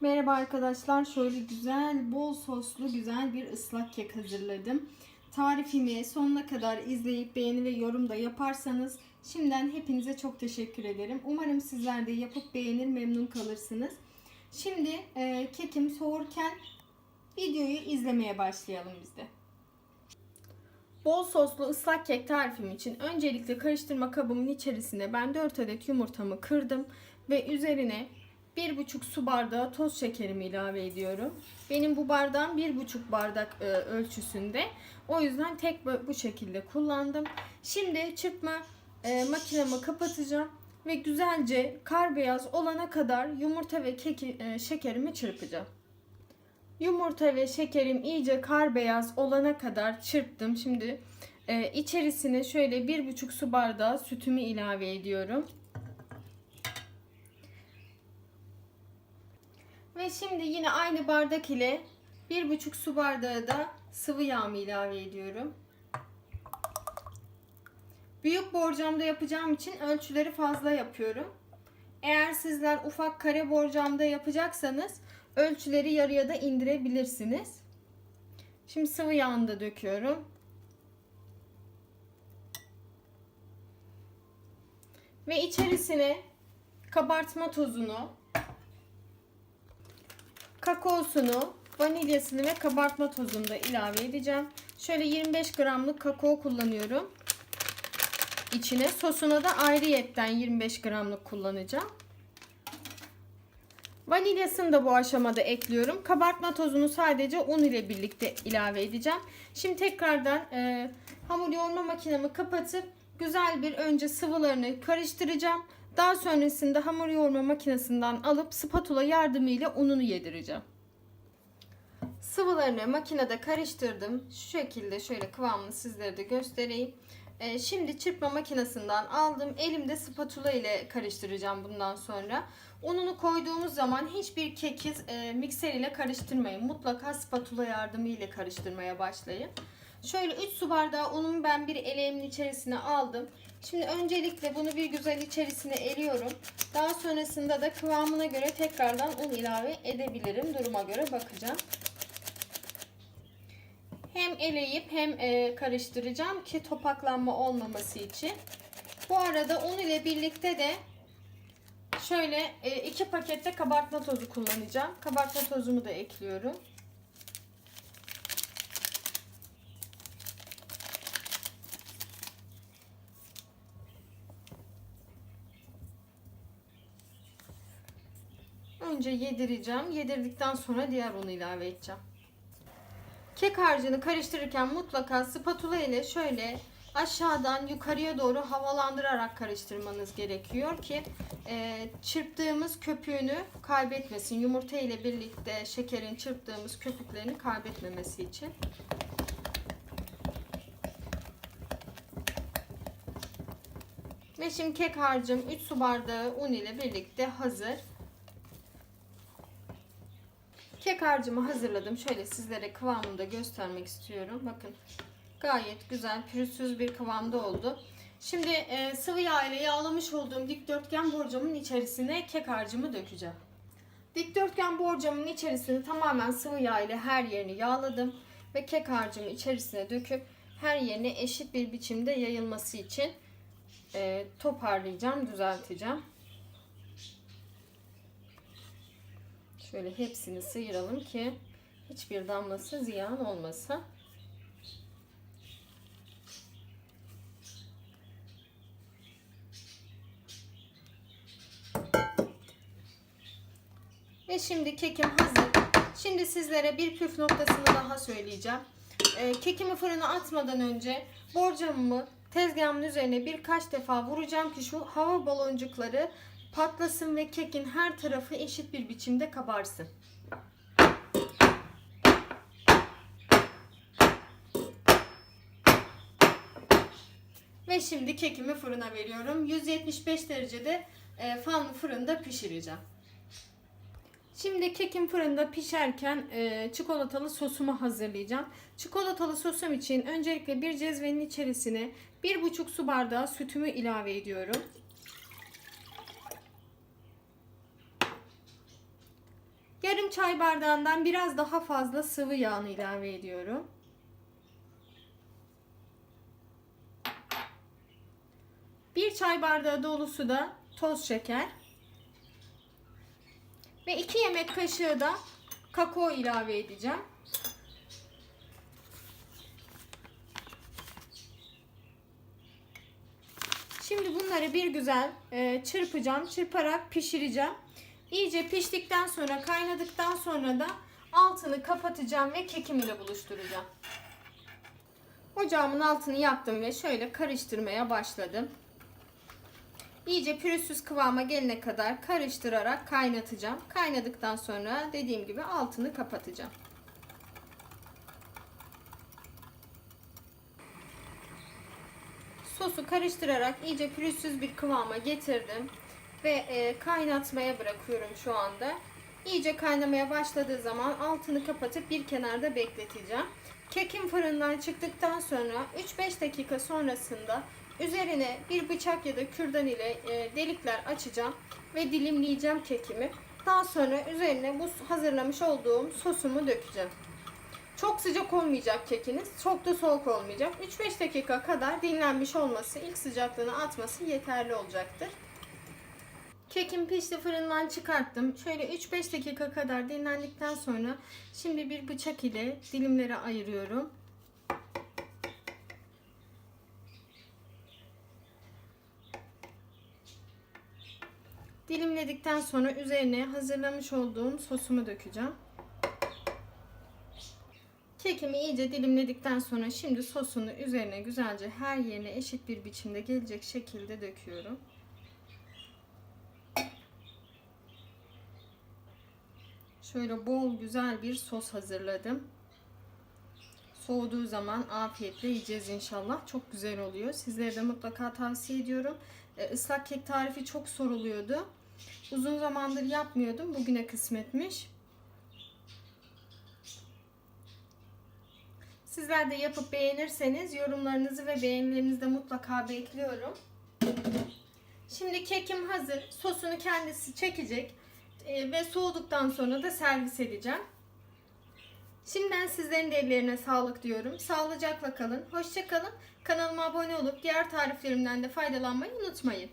Merhaba arkadaşlar. Şöyle güzel, bol soslu güzel bir ıslak kek hazırladım. Tarifimi sonuna kadar izleyip beğeni ve yorum da yaparsanız şimdiden hepinize çok teşekkür ederim. Umarım sizler de yapıp beğenir, memnun kalırsınız. Şimdi e, kekim soğurken videoyu izlemeye başlayalım biz de. Bol soslu ıslak kek tarifim için öncelikle karıştırma kabımın içerisine ben 4 adet yumurtamı kırdım ve üzerine 1,5 su bardağı toz şekerimi ilave ediyorum. Benim bu bardağım 1,5 bardak e, ölçüsünde. O yüzden tek bu şekilde kullandım. Şimdi çırpma e, makinemi kapatacağım ve güzelce kar beyaz olana kadar yumurta ve keki, e, şekerimi çırpacağım. Yumurta ve şekerim iyice kar beyaz olana kadar çırptım. Şimdi içerisine şöyle 1,5 su bardağı sütümü ilave ediyorum. Ve şimdi yine aynı bardak ile 1,5 su bardağı da sıvı yağımı ilave ediyorum. Büyük borcamda yapacağım için ölçüleri fazla yapıyorum. Eğer sizler ufak kare borcamda yapacaksanız ölçüleri yarıya da indirebilirsiniz. Şimdi sıvı yağını da döküyorum. Ve içerisine kabartma tozunu, kakaosunu, vanilyasını ve kabartma tozunu da ilave edeceğim. Şöyle 25 gramlık kakao kullanıyorum. İçine sosuna da ayrıyetten 25 gramlık kullanacağım. Vanilyasını da bu aşamada ekliyorum. Kabartma tozunu sadece un ile birlikte ilave edeceğim. Şimdi tekrardan e, hamur yoğurma makinemi kapatıp güzel bir önce sıvılarını karıştıracağım. Daha sonrasında hamur yoğurma makinesinden alıp spatula yardımıyla ununu yedireceğim. Sıvılarını makinede karıştırdım. Şu şekilde şöyle kıvamını sizlere de göstereyim. Ee, şimdi çırpma makinesinden aldım. Elimde spatula ile karıştıracağım bundan sonra. Ununu koyduğumuz zaman hiçbir keki e, mikser ile karıştırmayın. Mutlaka spatula yardımı ile karıştırmaya başlayın. Şöyle 3 su bardağı unumu ben bir eleğimin içerisine aldım. Şimdi öncelikle bunu bir güzel içerisine eriyorum. Daha sonrasında da kıvamına göre tekrardan un ilave edebilirim. Duruma göre bakacağım. Hem eleyip hem e, karıştıracağım ki topaklanma olmaması için. Bu arada un ile birlikte de şöyle e, iki pakette kabartma tozu kullanacağım. Kabartma tozumu da ekliyorum. Önce yedireceğim. Yedirdikten sonra diğer unu ilave edeceğim. Kek harcını karıştırırken mutlaka spatula ile şöyle aşağıdan yukarıya doğru havalandırarak karıştırmanız gerekiyor ki e, çırptığımız köpüğünü kaybetmesin. Yumurta ile birlikte şekerin çırptığımız köpüklerini kaybetmemesi için. Ve şimdi kek harcım 3 su bardağı un ile birlikte hazır. Kek harcımı hazırladım. Şöyle sizlere kıvamını da göstermek istiyorum. Bakın gayet güzel pürüzsüz bir kıvamda oldu. Şimdi e, sıvı yağ ile yağlamış olduğum dikdörtgen borcamın içerisine kek harcımı dökeceğim. Dikdörtgen borcamın içerisini tamamen sıvı yağ ile her yerini yağladım. Ve kek harcımı içerisine döküp her yerine eşit bir biçimde yayılması için e, toparlayacağım, düzelteceğim. Şöyle hepsini sıyıralım ki hiçbir damlası ziyan olmasın. Ve şimdi kekim hazır. Şimdi sizlere bir püf noktasını daha söyleyeceğim. Ee, kekimi fırına atmadan önce borcamımı tezgahımın üzerine birkaç defa vuracağım ki şu hava baloncukları patlasın ve kekin her tarafı eşit bir biçimde kabarsın. Ve şimdi kekimi fırına veriyorum. 175 derecede e, fanlı fırında pişireceğim. Şimdi kekim fırında pişerken e, çikolatalı sosumu hazırlayacağım. Çikolatalı sosum için öncelikle bir cezvenin içerisine 1,5 su bardağı sütümü ilave ediyorum. Yarım çay bardağından biraz daha fazla sıvı yağını ilave ediyorum. Bir çay bardağı dolusu da toz şeker. Ve 2 yemek kaşığı da kakao ilave edeceğim. Şimdi bunları bir güzel e, çırpacağım. Çırparak pişireceğim. İyice piştikten sonra kaynadıktan sonra da altını kapatacağım ve kekimi ile buluşturacağım. Ocağımın altını yaktım ve şöyle karıştırmaya başladım. İyice pürüzsüz kıvama gelene kadar karıştırarak kaynatacağım. Kaynadıktan sonra dediğim gibi altını kapatacağım. Sosu karıştırarak iyice pürüzsüz bir kıvama getirdim ve e, kaynatmaya bırakıyorum şu anda. İyice kaynamaya başladığı zaman altını kapatıp bir kenarda bekleteceğim. Kekim fırından çıktıktan sonra 3-5 dakika sonrasında üzerine bir bıçak ya da kürdan ile e, delikler açacağım ve dilimleyeceğim kekimi. Daha sonra üzerine bu hazırlamış olduğum sosumu dökeceğim. Çok sıcak olmayacak kekiniz, çok da soğuk olmayacak. 3-5 dakika kadar dinlenmiş olması, ilk sıcaklığını atması yeterli olacaktır. Kekim pişti fırından çıkarttım. Şöyle 3-5 dakika kadar dinlendikten sonra şimdi bir bıçak ile dilimlere ayırıyorum. Dilimledikten sonra üzerine hazırlamış olduğum sosumu dökeceğim. Kekimi iyice dilimledikten sonra şimdi sosunu üzerine güzelce her yerine eşit bir biçimde gelecek şekilde döküyorum. Şöyle bol güzel bir sos hazırladım. Soğuduğu zaman afiyetle yiyeceğiz inşallah. Çok güzel oluyor. Sizlere de mutlaka tavsiye ediyorum. Ee, Islak kek tarifi çok soruluyordu. Uzun zamandır yapmıyordum. Bugüne kısmetmiş. Sizler de yapıp beğenirseniz yorumlarınızı ve beğenilerinizi de mutlaka bekliyorum. Şimdi kekim hazır. Sosunu kendisi çekecek. Ee, ve soğuduktan sonra da servis edeceğim. Şimdiden sizlerin de ellerine sağlık diyorum. Sağlıcakla kalın. Hoşça kalın. Kanalıma abone olup diğer tariflerimden de faydalanmayı unutmayın.